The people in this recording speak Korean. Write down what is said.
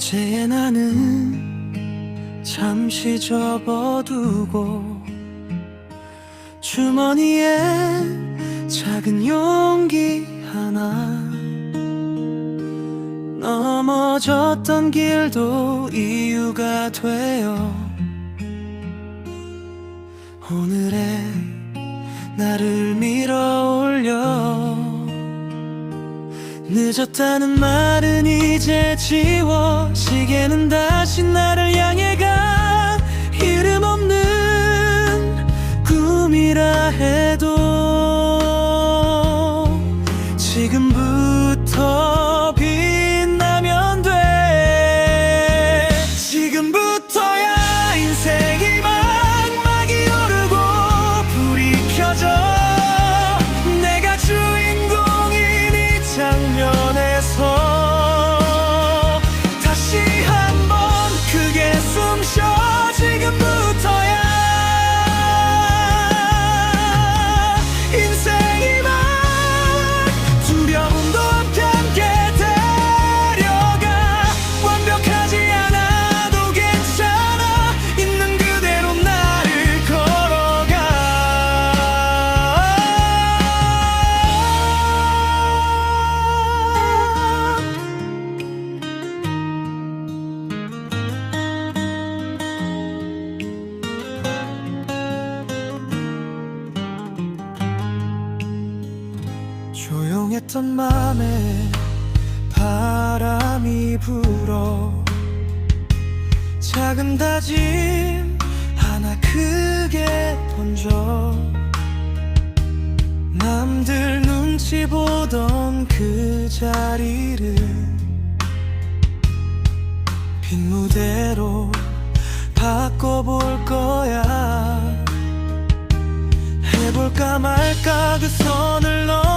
시간은 잠시 접어두고 주머니에 작은 용기 하나 넘어졌던 길도 이유가 되어 오늘의 나를 밀어 올려 늦었다는 말은 이제 지워 시계는 다시 나를 조용했던 맘에 바람이 불어 작은 다짐 하나 크게 던져 남들 눈치 보던 그 자리를 빈 무대로 바꿔볼 거야. 해볼까 말까 그 선을 넘